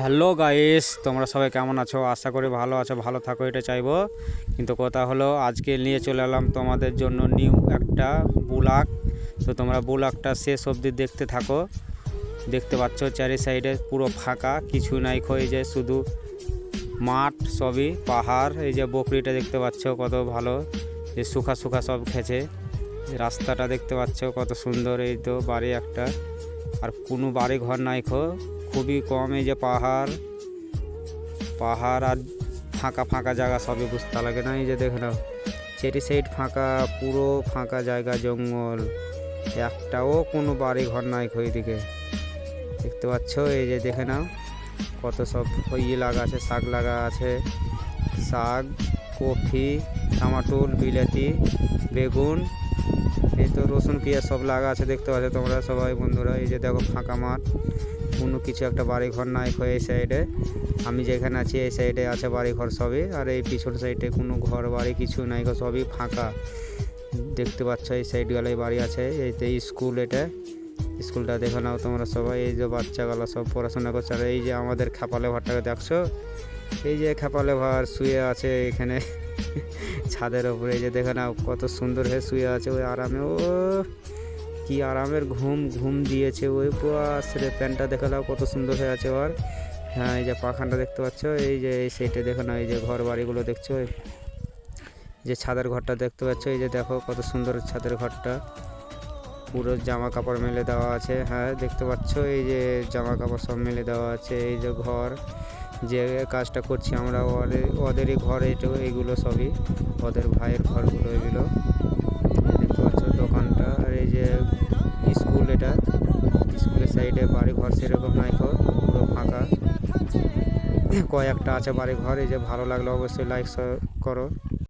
Hello guys, তোমরা সবাই কেমন আছো? আশা করি ভালো আছো, ভালো থাকো এটা চাইব। কিন্তু কথা হলো, আজকে নিয়ে চলে এলাম তোমাদের জন্য নিউ একটা বুলাক। তো তোমরা বুলাকটা শেষ অবধি দেখতে থাকো। দেখতে পাচ্ছ চারি সাইডে পুরো ফাঁকা, কিছু নাই খয়ে যে শুধু মাঠ সবই, পাহাড়, এই যে বকরিটা দেখতে পাচ্ছ কত ভালো যে শুখা শুখা সব খেছে। রাস্তাটা দেখতে পাচ্ছ কত সুন্দর, এই তো বাড়ি একটা। আর কোনো বাড়ি ঘর নাই খো। খুবই কম, এই যে পাহাড়। পাহাড় আর ফাঁকা ফাঁকা জায়গা সবই বুঝতে লাগে না, এই যে দেখে নাও। চেরি সাইড ফাঁকা, পুরো ফাঁকা জায়গা, জঙ্গল। একটাও কোনো বাড়ি ঘর নাই খো দিকে দেখতে পাচ্ছ, এই যে দেখে নাও, কত সব ইয়ে লাগা আছে, শাক লাগা আছে। শাক, কফি টমাটোল বিলাতি, বেগুন এই তো রসুন, পেঁয়াজ সব লাগা আছে, দেখতে পাচ্ছ তোমরা সবাই বন্ধুরা। এই যে দেখো ফাঁকা মাঠ, কোনো কিছু একটা বাড়ি ঘর নাই এই সাইডে আমি যেখানে আছি এই সাইডে আছে বাড়ি ঘর সবই, আর এই পিছন সাইডে কোনো ঘর বাড়ি কিছু নাই সবই ফাঁকা। দেখতে পাচ্ছ এই সাইড গেলে বাড়ি আছে, এই তো স্কুল এটা। স্কুলটা দেখে নাও তোমরা সবাই, এই যে বাচ্চাগুলো সব পড়াশোনা করছে, আর এই যে আমাদের খেপালে ঘরটাকে দেখছ? এই যে খেপালে ভার শুয়ে আছে এখানে। ছাদের ওপরে এই যে দেখে না কত সুন্দর হয়ে শুয়ে আছে ওই আরামে। ও, কি আরামের ঘুম ঘুম দিয়েছে ওই বাস প্যান্টটা দেখে নাও, কত সুন্দর হয়ে আছে ওর। হ্যাঁ এই যে পাখানটা দেখতে পাচ্ছ? এই যে এই সাইডে দেখে না এই যে ঘর বাড়িগুলো দেখছ? এই যে ছাদের ঘরটা দেখতে পাচ্ছ? এই যে দেখো, কত সুন্দর ছাদের ঘরটা। পুরো জামা কাপড় মেলে দেওয়া আছে। হ্যাঁ দেখতে পাচ্ছ? এই যে জামা কাপড় সব মেলে দেওয়া আছে। এই যে ঘর। যে কাজটা করছি আমরা ওদের ওদেরই ঘর এটো এগুলো সবই, ওদের ভাইয়ের ঘরগুলো এগুলো। দেখতে পাচ্ছ দোকানটা, আর এই যে স্কুল এটা, স্কুলের সাইডে বাড়ি ঘর সেরকম নাই ঘর পুরো ফাঁকা। কয়েকটা আছে বাড়ি ঘর এই যে ভালো লাগল অবশ্যই লাইক করো।